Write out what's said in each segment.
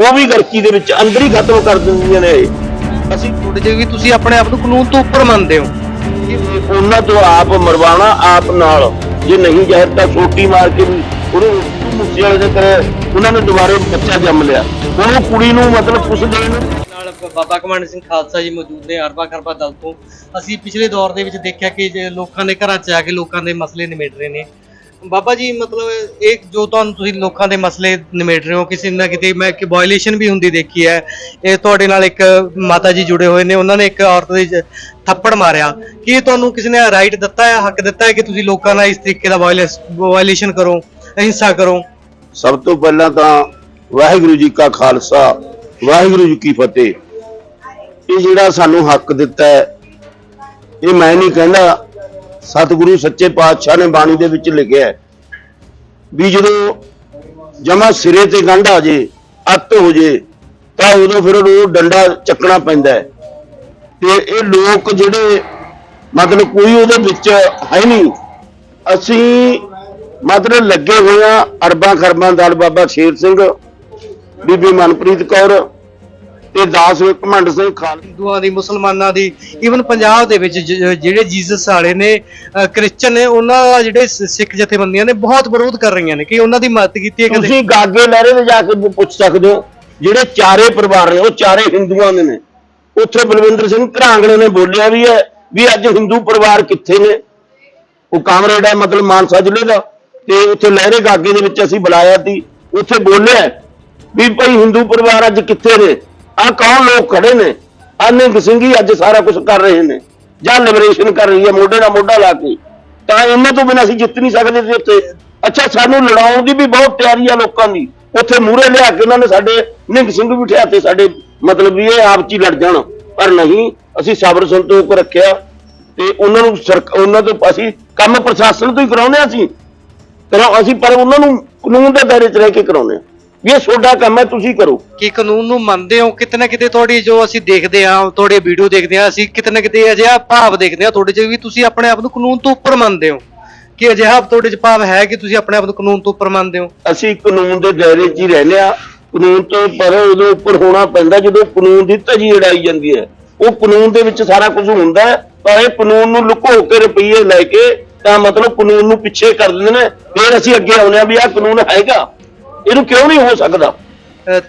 ਉਹ ਵੀ ਗਰਕੀ ਦੇ ਵਿੱਚ ਅੰਦਰ ਹੀ ਖਤਮ ਕਰ ਦਿੰਦੀਆਂ ਨੇ ਇਹ। ਅਸੀਂ ਤੁਹਾਡੇ ਜੇ ਵੀ ਤੁਸੀਂ ਆਪਣੇ ਆਪ ਨੂੰ ਕਾਨੂੰਨ ਤੋਂ ਉੱਪਰ ਮੰਨਦੇ ਹੋ। ਉਹਨਾਂ ਤੋਂ ਆਪ ਮਰਵਾਣਾ ਆਪ ਨਾਲ। ਜੇ ਨਹੀਂ ਜ਼ਹਿਰ ਤਾਂ ਛੋਟੀ ਮਾਰ ਕੇ ਵੀ ਉਹਨੂੰ ਮੁੱਸੇ ਵਾਲੇ ਦੇ ਕਰੇ ਉਹਨਾਂ ਨੇ ਦੁਬਾਰੇ ਬੱਚਾ ਜੰਮ ਲਿਆ। ਉਹ ਕੁੜੀ ਨੂੰ ਮਤਲਬ ਕੁਛ ਦੇਣ ਨਾਲ ਬਾਬਾ ਕਮਾਂਡ ਸਿੰਘ ਖਾਲਸਾ ਜੀ ਮੌਜੂਦ ਨੇ ਅਰਬਾ ਖਰਬਾ ਦਲ ਤੋਂ। ਅਸੀਂ ਪਿਛਲੇ ਦੌਰ ਦੇ ਵਿੱਚ ਦੇਖਿਆ ਕਿ ਲੋਕਾਂ ਦੇ ਘਰਾਂ 'ਚ ਆ ਕੇ ਲੋਕਾਂ ਦੇ ਮਸਲੇ ਨਿਮੇੜ ਰਹੇ ਨੇ। ਬਾਬਾ ਜੀ, ਮਤਲਬ ਇਹ ਜੋ ਤੁਹਾਨੂੰ ਤੁਸੀਂ ਲੋਕਾਂ ਦੇ ਮਸਲੇ ਨਿਮੇੜ ਰਹੇ ਹੋ, ਕਿਸੇ ਨਾ ਕਿਤੇ ਮੈਂ ਕਿ ਵਾਇਲੇਸ਼ਨ ਵੀ ਹੁੰਦੀ ਦੇਖੀ ਹੈ। ਇਹ ਤੁਹਾਡੇ ਨਾਲ ਇੱਕ ਮਾਤਾ ਜੀ ਜੁੜੇ ਹੋਏ ਨੇ, ਉਹਨਾਂ ਨੇ ਇੱਕ ਔਰਤ ਦੇ ਜ- ਥੱਪੜ ਮਾਰਿਆ। ਕੀ ਤੁਹਾਨੂੰ ਕਿਸੇ ਨੇ ਰਾਈਟ ਦਿੱਤਾ ਹੈ ਹੱਕ ਦਿੱਤਾ ਹੈ ਕਿ ਤੁਸੀਂ ਲੋਕਾਂ ਨਾਲ ਇਸ ਤਰੀਕੇ ਦਾ ਵਾਇਲੇਸ਼ਨ ਕਰੋ, ਅਹਿੰਸਾ ਕਰੋ? ਸਭ ਤੋਂ ਪਹਿਲਾਂ ਤਾਂ ਵਾਹਿਗੁਰੂ ਜੀ ਕਾ ਖਾਲਸਾ, ਵਾਹਿਗੁਰੂ ਜੀ ਕੀ ਫਤਿਹ। ਇਹ ਜਿਹੜਾ ਸਾਨੂੰ ਹੱਕ ਦਿੱਤਾ ਹੈ, ਇਹ ਮੈਂ ਨਹੀਂ ਕਹਿੰਦਾ ਸਤਿਗੁਰੂ ਸੱਚੇ ਪਾਤਸ਼ਾਹ ਨੇ ਬਾਣੀ ਦੇ ਵਿੱਚ ਲਿਖਿਆ ਹੈ ਵੀ ਜਦੋਂ ਜਮਾ ਸਿਰੇ ਤੇ ਗੰਢ ਆ ਜੇ, ਅੱਤ ਹੋ ਜੇ, ਤਾਂ ਉਦੋਂ ਫਿਰ ਉਹ ਡੰਡਾ ਚੱਕਣਾ ਪੈਂਦਾ ਹੈ। ਤੇ ਇਹ ਲੋਕ ਜਿਹੜੇ, ਮਤਲਬ ਕੋਈ ਉਹਦੇ ਵਿੱਚ ਹੈ ਨਹੀਂ। ਅਸੀਂ ਮਤਲਬ ਲੱਗੇ ਹੋਏ ਆ ਅਰਬਾਂ ਖਰਬਾਂ ਦਲ ਬਾਬਾ ਸ਼ੇਰ ਸਿੰਘ, ਬੀਬੀ ਮਨਪ੍ਰੀਤ ਕੌਰ ਤੇ ਦਾਸ ਘਮੰਡ ਸਿੰਘ ਖਾਲਸਾ ਹਿੰਦੂਆਂ ਦੀ ਮੁਸਲਮਾਨਾਂ ਦੀ ਈਵਨ ਪੰਜਾਬ ਦੇ ਵਿੱਚ ਜ- ਜਿਹੜੇ ਜੀਸਸ ਵਾਲੇ ਨੇ ਅ, ਕ੍ਰਿਸਚਨ ਨੇ ਉਹਨਾਂ ਦਾ ਜਿਹੜੇ ਸ- ਸਿੱਖ ਜਥੇਬੰਦੀਆਂ ਨੇ ਬਹੁਤ ਵਿਰੋਧ ਕਰ ਰਹੀਆਂ ਨੇ ਕਿ ਉਹਨਾਂ ਦੀ ਮਦਦ ਕੀਤੀ ਹੈ ਕਦੇ। ਤੁਸੀਂ ਗਾਗੇ ਲਹਿਰੇ ਤੇ ਜਾ ਕੇ ਪੁੱਛ ਸਕਦੇ ਹੋ ਜਿਹੜੇ ਚਾਰੇ ਪਰਿਵਾਰ ਨੇ ਉਹ ਚਾਰੇ ਹਿੰਦੂਆਂ ਦੇ ਨੇ। ਉੱਥੇ ਬਲਵਿੰਦਰ ਸਿੰਘ ਘਰਾਂਗਣੇ ਨੇ ਬੋਲਿਆ ਵੀ ਹੈ ਵੀ ਅੱਜ ਹਿੰਦੂ ਪਰਿਵਾਰ ਕਿੱਥੇ ਨੇ? ਉਹ ਕਾਮਰੇਡ ਹੈ ਮਤਲਬ ਮਾਨਸਾ ਜ਼ਿਲ੍ਹੇ ਦਾ। ਤੇ ਉੱਥੇ ਲਹਿਰੇ ਗਾਗੇ ਦੇ ਵਿੱਚ ਅਸੀਂ ਬੁਲਾਇਆ ਸੀ। ਉੱਥੇ ਬੋਲਿਆ ਵੀ ਭਾਈ ਹਿੰਦੂ ਪਰਿਵਾਰ ਅੱਜ ਕਿੱਥੇ ਨੇ? ਆ ਕੌਣ ਲੋਕ ਖੜੇ ਨੇ? ਆਹ ਨਿਹੰਗ ਸਿੰਘ ਹੀ ਅੱਜ ਸਾਰਾ ਕੁਝ ਕਰ ਰਹੇ ਨੇ। ਜਾਂ ਲਿਬਰੇਸ਼ਨ ਕਰ ਰਹੀ ਹੈ, ਮੋਢੇ ਨਾਲ ਮੋਢਾ ਲਾ ਕੇ। ਤਾਂ ਇਹਨਾਂ ਤੋਂ ਬਿਨਾਂ ਅਸੀਂ ਜਿੱਤ ਨਹੀਂ ਸਕਦੇ ਸੀ ਉੱਥੇ। ਅੱਛਾ, ਸਾਨੂੰ ਲੜਾਉਣ ਦੀ ਵੀ ਬਹੁਤ ਤਿਆਰੀ ਆ ਲੋਕਾਂ ਦੀ। ਉੱਥੇ ਮੂਹਰੇ ਲਿਆ ਕੇ ਉਹਨਾਂ ਨੇ ਸਾਡੇ ਨਿੰਗ ਸਿੰਘ ਵੀ ਬਿਠਾ ਤੇ ਸਾਡੇ ਮਤਲਬ ਵੀ ਇਹ ਆਪ ਚ ਹੀ ਲੜ ਜਾਣ। ਪਰ ਨਹੀਂ, ਅਸੀਂ ਸਾਬਰ ਸੰਤੋਖ ਰੱਖਿਆ ਤੇ ਉਹਨਾਂ ਨੂੰ ਸਰਕ- ਉਹਨਾਂ ਤੋਂ ਅਸੀਂ ਕੰਮ ਪ੍ਰਸ਼ਾਸਨ ਤੋਂ ਹੀ ਕਰਾਉਂਦੇ ਹਾਂ ਅਸੀਂ। ਕਰਾ ਅਸੀਂ ਪਰ ਉਹਨਾਂ ਨੂੰ ਕਾਨੂੰਨ ਦੇ ਦਾਇਰੇ 'ਚ ਰਹਿ ਕੇ ਕਰਾਉਂਦੇ ਹਾਂ। ਵੀ ਇਹ ਤੁਹਾਡਾ ਕੰਮ ਹੈ ਤੁਸੀਂ ਕਰੋ। ਕਿ ਕਾਨੂੰਨ ਨੂੰ ਮੰਨਦੇ ਹੋ? ਕਿਤੇ ਨਾ ਕਿਤੇ ਤੁਹਾਡੀ ਜੋ ਅਸੀਂ ਦੇਖਦੇ ਹਾਂ ਤੁਹਾਡੇ ਵੀਡੀਓ ਦੇਖਦੇ ਹਾਂ ਅਸੀਂ ਕਿਤੇ ਨਾ ਕਿਤੇ ਅਜਿਹਾ ਭਾਵ ਦੇਖਦੇ ਹਾਂ ਤੁਹਾਡੇ 'ਚ ਵੀ ਤੁਸੀਂ ਆਪਣੇ ਆਪ ਨੂੰ ਕਾਨੂੰਨ ਤੋਂ ਉੱਪਰ ਮੰਨਦੇ ਹੋ। ਕਿ ਅਜਿਹਾ ਤੁਹਾਡੇ 'ਚ ਭਾਵ ਹੈ ਕਿ ਤੁਸੀਂ ਆਪਣੇ ਆਪ ਨੂੰ ਕਾਨੂੰਨ ਤੋਂ ਉੱਪਰ ਮੰਨਦੇ ਹੋ? ਅਸੀਂ ਕਾਨੂੰਨ ਦੇ ਦਾਇਰੇ 'ਚ ਹੀ ਰਹਿੰਦੇ ਆ ਕਾਨੂੰਨ ਤੋਂ ਪਰ ਉਹਦੇ ਉੱਪਰ ਹੋਣਾ ਪੈਂਦਾ ਜਦੋਂ ਕਾਨੂੰਨ ਦੀ ਧਜੀ ਉਡਾਈ ਜਾਂਦੀ ਹੈ। ਉਹ ਕਾਨੂੰਨ ਦੇ ਵਿੱਚ ਸਾਰਾ ਕੁਝ ਹੁੰਦਾ ਹੈ ਪਰ ਇਹ ਕਾਨੂੰਨ ਨੂੰ ਲੁਕੋ ਕੇ ਰੁਪਈਏ ਲੈ ਕੇ ਤਾਂ ਮਤਲਬ ਕਾਨੂੰਨ ਨੂੰ ਪਿੱਛੇ ਕਰ ਦਿੰਦੇ ਨੇ। ਫਿਰ ਅਸੀਂ ਅੱਗੇ ਆਉਂਦੇ ਆ ਵੀ ਆਹ ਕਾਨੂੰਨ ਹੈਗਾ। ਇਹਨੂੰ ਕਿਉਂ ਨਹੀਂ ਹੋ ਸਕਦਾ?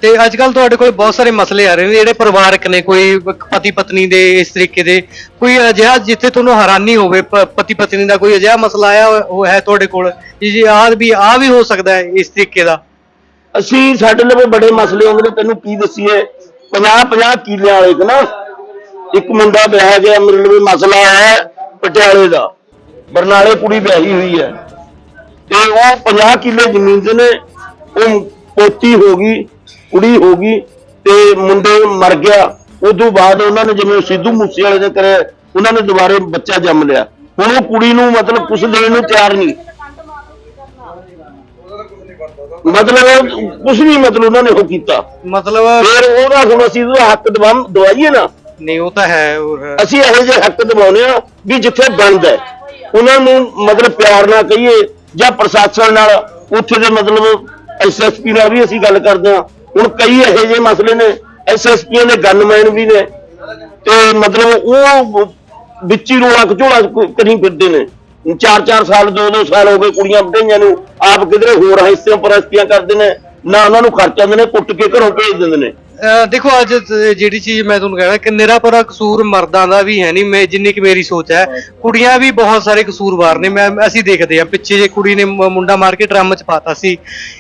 ਤੇ ਅੱਜ ਕੱਲ ਤੁਹਾਡੇ ਕੋਲ ਬਹੁਤ ਸਾਰੇ ਮਸਲੇ ਆ ਰਹੇ ਨੇ ਜਿਹੜੇ ਪਰਿਵਾਰਕ ਨੇ ਕੋਈ ਪਤੀ ਪਤਨੀ ਦੇ ਇਸ ਤਰੀਕੇ ਦੇ ਕੋਈ ਅਜਿਹਾ ਜਿੱਥੇ ਤੁਹਾਨੂੰ ਹੈਰਾਨੀ ਹੋਵੇ ਪਤੀ ਪਤਨੀ ਦਾ ਕੋਈ ਅਜਿਹਾ ਮਸਲਾ ਆਇਆ ਹੋ- ਉਹ ਹੈ ਤੁਹਾਡੇ ਕੋਲ? ਜੀ ਆਹ ਵੀ ਆ ਵੀ ਹੋ ਸਕਦਾ ਹੈ ਇਸ ਤਰੀਕੇ ਦਾ। ਅਸੀਂ ਸਾਡੇ ਲਈ ਬੜੇ ਮਸਲੇ ਆਉਂਦੇ ਨੇ ਤੈਨੂੰ ਕੀ ਦਸੀਏ? 50 50 ਕਿੱਲਿਆਂ ਵਾਲੇ ਕਿ ਨਾ ਇੱਕ ਮੁੰਡਾ ਵਿਆਹ ਗਿਆ ਮੇਰੇ ਲਈ ਮਸਲਾ ਹੈ ਪਟਿਆਲੇ ਦਾ। ਬਰਨਾਲੇ ਕੁੜੀ ਵਿਆਹੀ ਹੋਈ ਹੈ। ਤੇ ਉਹ 50 ਕਿੱਲੇ ਜ਼ਮੀਨ ਦੇ ਨੇ ਉਹ ਪੋਤੀ ਹੋ ਗਈ ਕੁੜੀ ਹੋ ਗਈ ਤੇ ਮੁੰਡੇ ਮਰ ਗਿਆ। ਉਦੋਂ ਬਾਅਦ ਉਹਨਾਂ ਨੇ ਜਿਵੇਂ ਸਿੱਧੂ ਮੂਸੇ ਵਾਲੇ ਦੇ ਕਰੇ ਉਹਨਾਂ ਨੇ ਦੁਬਾਰੇ ਬੱਚਾ ਜੰਮ ਲਿਆ। ਹੁਣ ਉਹ ਕੁੜੀ ਨੂੰ ਮਤਲਬ ਕੁਛ ਦੇਣ ਨੂੰ ਤਿਆਰ ਨਹੀਂ। ਮਤਲਬ ਕੁਛ ਨਹੀਂ ਮਤਲਬ ਉਹਨਾਂ ਨੇ ਉਹ ਕੀਤਾ। ਮਤਲਬ ਫਿਰ ਉਹਦਾ ਹੁਣ ਅਸੀਂ ਉਹਦਾ ਹੱਕ ਦਵਾ ਦਵਾਈਏ ਨਾ। ਨਹੀਂ ਉਹ ਤਾਂ ਹੈ ਅਸੀਂ ਇਹੋ ਜਿਹੇ ਹੱਕ ਦਿਵਾਉਂਦੇ ਆ ਵੀ ਜਿੱਥੇ ਬਣਦਾ ਹੈ, ਉਹਨਾਂ ਨੂੰ ਮਤਲਬ ਪਿਆਰ ਨਾਲ ਕਹੀਏ ਜਾਂ ਪ੍ਰਸ਼ਾਸਨ ਨਾਲ ਉੱਥੇ ਦੇ ਮਤਲਬ ਐਸਐਸਪੀ ਨਾਲ ਵੀ ਅਸੀਂ ਗੱਲ ਕਰਦੇ ਹਾਂ। ਹੁਣ ਕਈ ਇਹੋ ਜਿਹੇ ਮਸਲੇ ਨੇ ਐਸਐਸਪੀਆਂ ਦੇ ਗਨਮੈਨ ਵੀ ਨੇ। ਤੇ ਮਤਲਬ ਉਹ ਵਿੱਚ ਹੀ ਰੋਲਾ ਘਚੋਲਾ ਕਰੀ ਫਿਰਦੇ ਨੇ। ਚਾਰ ਚਾਰ ਸਾਲ, ਦੋ ਦੋ ਸਾਲ ਹੋ ਗਏ ਕੁੜੀਆਂ ਬਟਾਈਆਂ ਨੂੰ, ਆਪ ਕਿਧਰੇ ਹੋਰ ਹਿੱਸਿਆਂ ਪਰਸਤੀਆਂ ਕਰਦੇ ਨੇ, ਨਾ ਉਹਨਾਂ ਨੂੰ ਖਰਚਾ ਦਿੰਦੇ ਨੇ, ਕੁੱਟ ਕੇ ਘਰੋਂ ਭੇਜ ਦਿੰਦੇ ਨੇ। ਅਹ ਦੇਖੋ ਅੱਜ ਤ- ਜਿਹੜੀ ਚੀਜ਼ ਮੈਂ ਤੁਹਾਨੂੰ ਕਹਿਣਾ ਕਿ ਨਿਰਾਪਰਾ ਕਸੂਰ ਮਰਦਾਂ ਦਾ ਵੀ ਹੈ ਨਹੀਂ ਮੈਂ ਜਿੰਨੀ ਕਿ ਮੇਰੀ ਸੋਚ ਹੈ, ਕੁੜੀਆਂ ਵੀ ਬਹੁਤ ਸਾਰੇ ਕਸੂਰਵਾਰ ਨੇ, ਮੈਂ, ਅਸੀਂ ਦੇਖਦੇ ਹਾਂ, ਪਿੱਛੇ ਜੇ ਕੁੜੀ ਨੇ ਮ- ਮੁੰਡਾ ਮਾਰ ਕੇ ਡਰਮ ਚ ਪਾਤਾ ਸੀ,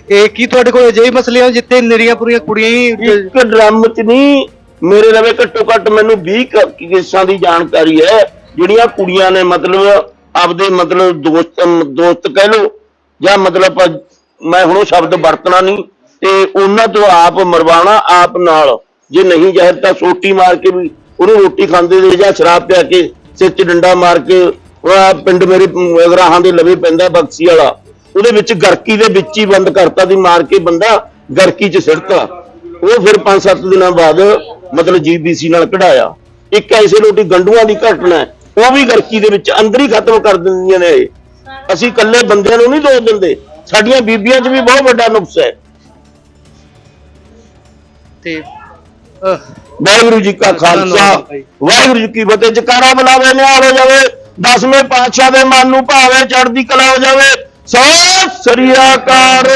ਇਹ ਕੀ ਤੁਹਾਡੇ ਕੋਲ ਅਜਿਹੇ ਮਸਲੇ ਹਨ ਜਿੱਥੇ ਨਿਰੀਆਂ ਪੁਰੀਆਂ ਕੁੜੀਆਂ ਹੀ ਇੱਕ ਡਰਮ ਚ ਨਹੀਂ ਮੇਰੇ ਲਵੇ ਘੱਟੋ ਘੱਟ ਮੈਨੂੰ 20 ਕ- ਕੇਸਾਂ ਦੀ ਜਾਣਕਾਰੀ ਹੈ, ਜਿਹੜੀਆਂ ਕੁੜੀਆਂ ਨੇ ਮਤਲਬ ਆਪਦੇ ਮਤਲਬ ਦੋਸਤ ਦੋਸਤ ਕਹਿ ਲੋ ਜਾਂ ਮਤਲਬ ਆਪਾਂ- ਮੈਂ ਹੁਣ ਉਹ ਸ਼ਬਦ ਵਰਤਣਾ ਨਹੀਂ ਤੇ ਉਹਨਾਂ ਤੋਂ ਆਪ ਮਰਵਾਣਾ ਆਪ ਨਾਲ। ਜੇ ਨਹੀਂ ਜ਼ਹਿਰ ਤਾਂ ਸੋਟੀ ਮਾਰ ਕੇ ਵੀ ਉਹਨੂੰ ਰੋਟੀ ਖਾਂਦੇ ਦੇ ਜਾਂ ਸ਼ਰਾਬ ਪਿਆ ਕੇ ਸਿਰ 'ਚ ਡੰਡਾ ਮਾਰ ਕੇ ਉਹ ਪਿੰਡ ਮੇਰੇ ਗਰਾਹਾਂ ਦੇ ਲਵੇ ਪੈਂਦਾ ਬਕਸੀ ਵਾਲਾ। ਉਹਦੇ ਵਿੱਚ ਗਰਕੀ ਦੇ ਵਿੱਚ ਹੀ ਬੰਦ ਕਰਤਾ ਦੀ ਮਾਰ ਕੇ ਬੰਦਾ ਗਰਕੀ 'ਚ ਸਿੜਤਾ। ਉਹ ਫਿਰ 5-7 ਦਿਨਾਂ ਬਾਅਦ ਮਤਲਬ ਜੀਬੀਸੀ ਨਾਲ ਕਢਾਇਆ। ਇੱਕ ਐਸੇ ਲੋਟੀ ਗੰਡੂਆਂ ਦੀ ਘਟਨਾ ਉਹ ਵੀ ਗਰਕੀ ਦੇ ਵਿੱਚ ਅੰਦਰ ਹੀ ਖਤਮ ਕਰ ਦਿੰਦੀਆਂ ਨੇ ਅਸੀਂ ਇਕੱਲੇ ਬੰਦਿਆਂ ਨੂੰ ਨਹੀਂ ਦੋਸ਼ ਦਿੰਦੇ। ਸਾਡੀਆਂ ਬੀਬੀਆਂ 'ਚ ਵੀ ਬਹੁਤ ਵੱਡਾ ਨੁਕਸ ਹੈ। ਤੇ ਵਾਹਿਗੁਰੂ ਜੀ ਕਾ ਖਾਲਸਾ। ਵਾਹਿਗੁਰੂ ਜੀ ਕੀ ਫਤਿਹ ਜਕਾਰਾ ਬੁਲਾਵੇ ਨਿਹਾਲ ਹੋ ਜਾਵੇ ਦਸਵੇਂ ਪਾਤਸ਼ਾਹ ਦੇ ਮਨ ਨੂੰ ਭਾਵੇ ਚੜ੍ਹਦੀ ਕਲਾ ਹੋ ਜਾਵੇ ਸਤਿ ਸ੍ਰੀ ਅਕਾਲ